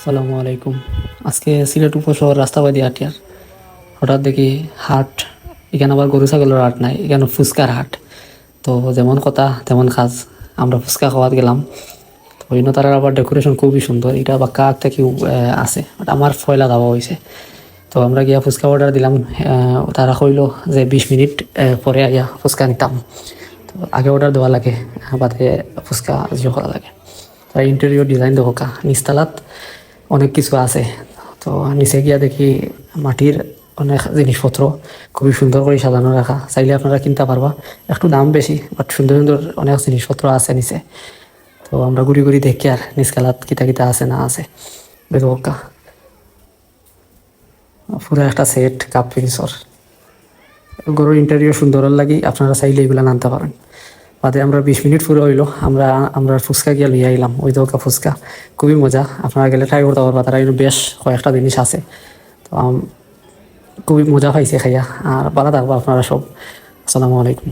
আসসালামু আলাইকুম। আজকে সিলেট উপশহর রাস্তাবাদী হাটিয়ার। হঠাৎ দেখি হাট, এখানে আবার গরু ছাগলের হাট নাই, এখানে ফুচকার হাট। তো যেমন কথা, তেমন কাজ। আমরা ফুচকা খাওয়াত গেলাম। তো অন্য তারার আবার ডেকোরেশন খুবই সুন্দর। এটা আবার কাক থেকে আছে আমার ফয়লা দাওয়া হয়েছে। তো আমরা গিয়া ফুচকা অর্ডার দিলাম। তারা কইলো যে বিশ মিনিট পরে আইয়া ফুচকা নিতাম। তো আগে অর্ডার দেওয়া লাগে, বাদে ফুচকা জিও করা লাগে। তার ইন্টেরিয়র ডিজাইন দেখো কা, নিচতলাত অনেক কিছু আছে। তো নিচে গিয়া দেখি মাটির অনেক জিনিসপত্র, খুবই সুন্দর করে সাজানো রাখা। চাইলে আপনারা কিনতে পারবা। একটু দাম বেশি বাট সুন্দর সুন্দর অনেক জিনিসপত্র আছে নিচে। তো আমরা ঘুরি ঘুরি দেখি আর নিচকালাত কিতা কিতা আছে না আছে। বেদকা পুরো একটা সেট কাপ পিরিসর গরুর ইন্টারভিউ সুন্দর লাগি, আপনারা চাইলে এগুলা আনতে পারেন। বাদে আমরা বিশ মিনিট পুরো হইল, আমরা আমরা ফুচকা গিয়ে লিয়ে আইলাম, ওই দোকা ফুচকা। খুবই মজা, আপনারা গেলে ট্রাই করতে পারবা, তারা বেশ কয়েকটা জিনিস আছে। তো খুবই মজা পাইছে খাইয়া, আর ভালো থাকব আপনারা সব। আসসালামু আলাইকুম।